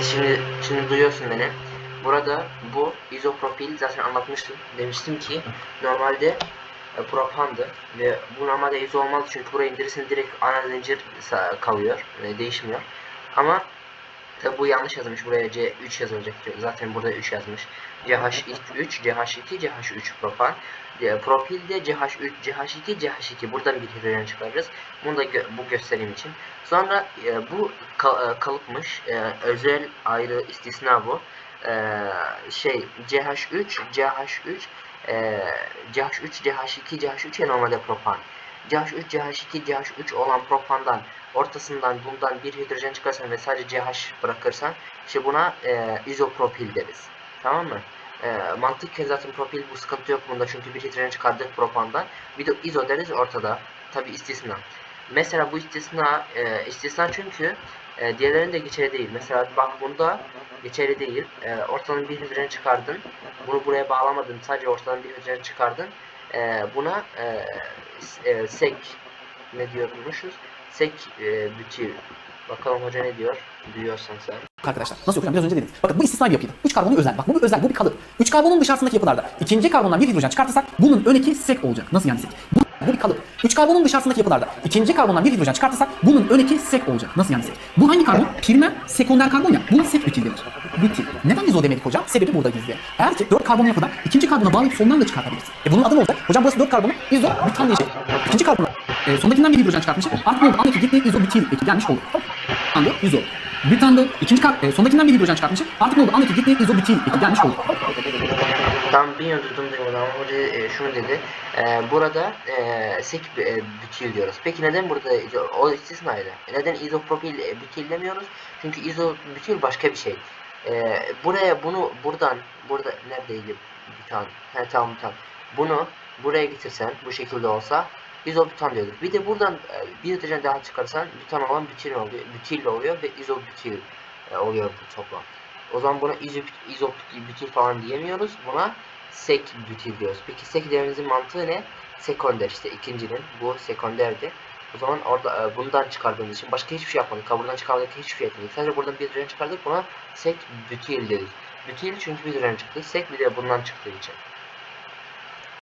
Evet şimdi şimdi duyuyorsun beni. Burada bu izopropil zaten anlatmıştım. Demiştim ki normalde e, propandı ve bu normalde izo olmaz çünkü buraya indirirsen direkt ana zincir kalıyor. e, değişmiyor. Ama tabi bu yanlış yazmış. Buraya C3 yazılacak. Zaten burada 3 yazmış. CH3, CH2, CH3 propan. E, Propil de CH3, CH2, CH2. Buradan bir hidrojen çıkarırız. Bunu da gö- bu göstereyim için. Sonra e, bu ka- e, kalıpmış. E, özel ayrı istisna bu. E, şey CH3, CH3, e, CH3, CH2, CH3 ya normalde propan. CH3, CH2, CH3 olan propandan ortasından bundan bir hidrojen çıkarsan ve sadece CH bırakırsan işte buna e, izopropil deriz. Tamam mı? E, mantıken zaten propil bu sıkıntı yok bunda çünkü bir hidrojen çıkardık propandan. Bir de izo deriz ortada. Tabi istisna. Mesela bu istisna e, istisna çünkü e, diğerlerinde geçerli değil. Mesela bak bunda geçerli değil. E, ortadan bir hidrojen çıkardın. Bunu buraya bağlamadın. Sadece ortadan bir hidrojen çıkardın. E, buna e, e, sek ne diyormuşuz? Sek e, bütil. Bakalım hoca ne diyor? Duyuyorsan sen. Arkadaşlar nasıl okuyacağım biraz önce dedim. Bakın bu istisnai bir yapıydı. 3 karbonu özel. Bak bu bir özel, bu bir kalıp. 3 karbonun dışarısındaki yapılarda ikinci karbondan bir hidrojen çıkartırsak bunun ön eki sek olacak. Nasıl yani sek? Bu, bu bir kalıp. 3 karbonun dışarısındaki yapılarda ikinci karbondan bir hidrojen çıkartırsak bunun ön eki sek olacak. Nasıl yani sek? Bu hangi karbon? Primer sekonder karbon ya. Buna sek bütil denir. Bütil. Neden izo demedik hocam? Sebebi burada gizli. Eğer ki 4 karbonlu yapıda ikinci karbona bağlayıp sondan da çıkartabilirsin. E bunun adı ne olacak? Hocam burası 4 karbonu izo butan diye şey. İkinci karbona e, sondakinden bir hidrojen çıkartmışım. Artık ne oldu? Andaki gittiği izo butil eki gelmiş oldu. Anlıyor? İzo. Bir tane de ikinci kar, e, sondakinden bir hidrojen çıkartmışım. Artık ne oldu? Andaki gittiği izobutil eki gelmiş oldu. Tam duydum duymadım ama hoca e, şunu dedi. E, burada e, sek e, bütil diyoruz. Peki neden burada izo, o istisnaydı? Neden izopropil e, bütil demiyoruz? Çünkü izobütil başka bir şey. E, buraya bunu buradan burada neredeydi butan? He tamam butan. Bunu buraya getirsen bu şekilde olsa izobutan diyorduk. Bir de buradan e, bir hidrojen daha çıkarsan butan olan bütil oluyor. Bütil oluyor ve izobütil e, oluyor bu toplam. O zaman buna izop, izopütil falan diyemiyoruz. Buna sek bütil diyoruz. Peki sek dememizin mantığı ne? Sekonder işte ikincinin. Bu sekonderdi. O zaman orada e, bundan çıkardığımız için başka hiçbir şey yapmadık. Kaburdan çıkardık hiçbir şey yapmadık. Sadece buradan bir hidrojen çıkardık. Buna sek bütil dedik. Bütil çünkü bir hidrojen çıktı. Sek bir de bundan çıktığı için.